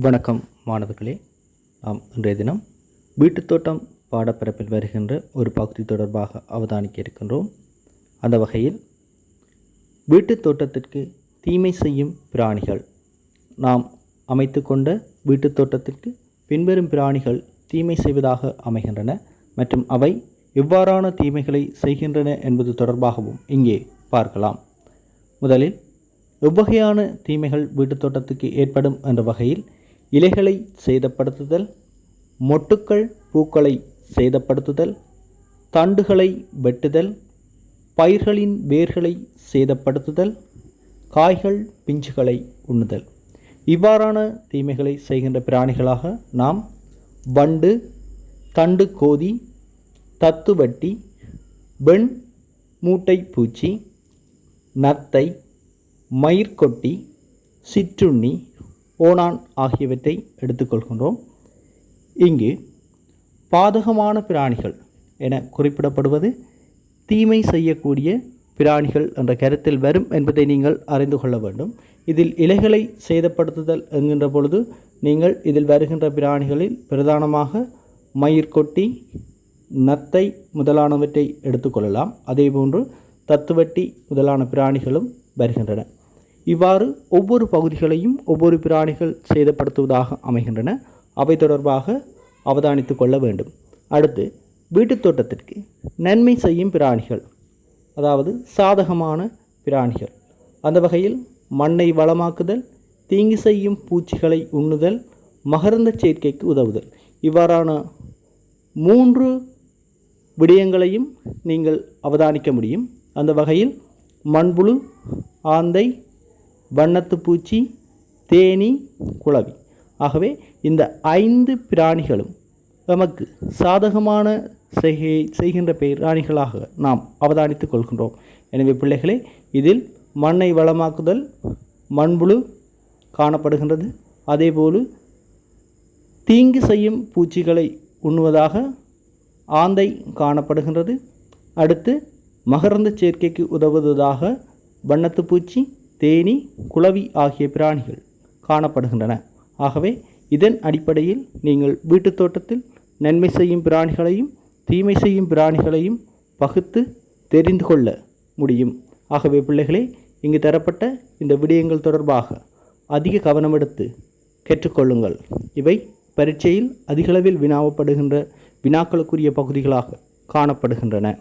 வணக்கம் மாணவர்களே. நாம் இன்றைய தினம் வீட்டுத் தோட்டம் பாடப்பரப்பில் வருகின்ற ஒரு பகுதி தொடர்பாக அவதானிக்க இருக்கின்றோம். அந்த வகையில் வீட்டுத் தோட்டத்திற்கு தீமை செய்யும் பிராணிகள் நாம் அமைத்து கொண்ட வீட்டுத் தோட்டத்திற்கு பின்வரும் பிராணிகள் தீமை செய்வதாக அமைகின்றன மற்றும் அவை எவ்வாறான தீமைகளை செய்கின்றன என்பது தொடர்பாகவும் இங்கே பார்க்கலாம். முதலில் எவ்வகையான தீமைகள் வீட்டுத் தோட்டத்துக்கு ஏற்படும் என்ற வகையில் இலைகளை சேதப்படுத்துதல் மொட்டுக்கள் பூக்களை சேதப்படுத்துதல் தண்டுகளை வெட்டுதல் பயிர்களின் வேர்களை சேதப்படுத்துதல் காய்கள் பிஞ்சுகளை உண்ணுதல். இவ்வாறான தீமைகளை செய்கின்ற பிராணிகளாக நாம் வண்டு தண்டு கோதி தத்துவட்டி வெண் மூட்டை பூச்சி நத்தை மயிர்கொட்டி சிற்றுண்ணி ஓனான் ஆகியவற்றை எடுத்துக்கொள்கின்றோம். இங்கு பாதகமான பிராணிகள் என குறிப்பிடப்படுவது தீமை செய்யக்கூடிய பிராணிகள் என்ற கருத்தில் வரும் என்பதை நீங்கள் அறிந்து கொள்ள வேண்டும். இதில் இலைகளை சேதப்படுத்துதல் என்கின்ற பொழுது நீங்கள் இதில் வருகின்ற பிராணிகளில் பிரதானமாக மயிர்கொட்டி நத்தை முதலானவற்றை எடுத்துக்கொள்ளலாம். அதேபோன்று தத்துவட்டி முதலான பிராணிகளும் வருகின்றன. இவ்வாறு ஒவ்வொரு பகுதிகளையும் ஒவ்வொரு பிராணிகள் சேதப்படுத்துவதாக அமைகின்றன. அவை தொடர்பாக அவதானித்து கொள்ள வேண்டும். அடுத்து வீட்டுத் தோட்டத்திற்கு நன்மை செய்யும் பிராணிகள் அதாவது சாதகமான பிராணிகள். அந்த வகையில் மண்ணை வளமாக்குதல் தீங்கு செய்யும் பூச்சிகளை உண்ணுதல் மகரந்த சேர்க்கைக்கு உதவுதல். இவ்வாறான மூன்று விடயங்களையும் நீங்கள் அவதானிக்க முடியும். அந்த வகையில் மண்புழு ஆந்தை வண்ணத்து பூச்சி தேனி குளவி ஆகவே இந்த ஐந்து பிராணிகளும் நமக்கு சாதகமான செய்கை செய்கின்ற பிராணிகளாக நாம் அவதானித்துக் கொள்கின்றோம். எனவே பிள்ளைகளே இதில் மண்ணை வளமாக்குதல் மண்புழு காணப்படுகின்றது. அதேபோல் தீங்கு செய்யும் பூச்சிகளை உண்ணுவதாக ஆந்தை காணப்படுகின்றது. அடுத்து மகரந்த சேர்க்கைக்கு உதவுவதாக வண்ணத்து பூச்சி தேனி குளவி ஆகிய பிராணிகள் காணப்படுகின்றன. ஆகவே இதன் அடிப்படையில் நீங்கள் வீட்டுத் தோட்டத்தில் நன்மை செய்யும் பிராணிகளையும் தீமை செய்யும் பிராணிகளையும் பகுத்து தெரிந்து கொள்ள முடியும். ஆகவே பிள்ளைகளே இங்கு தரப்பட்ட இந்த விடயங்கள் தொடர்பாக அதிக கவனம் எடுத்து கற்றுக்கொள்ளுங்கள் இவை பரீட்சையில் அதிகளவில் வினாவப்படுகின்ற வினாக்களுக்குரிய பகுதிகளாக காணப்படுகின்றன.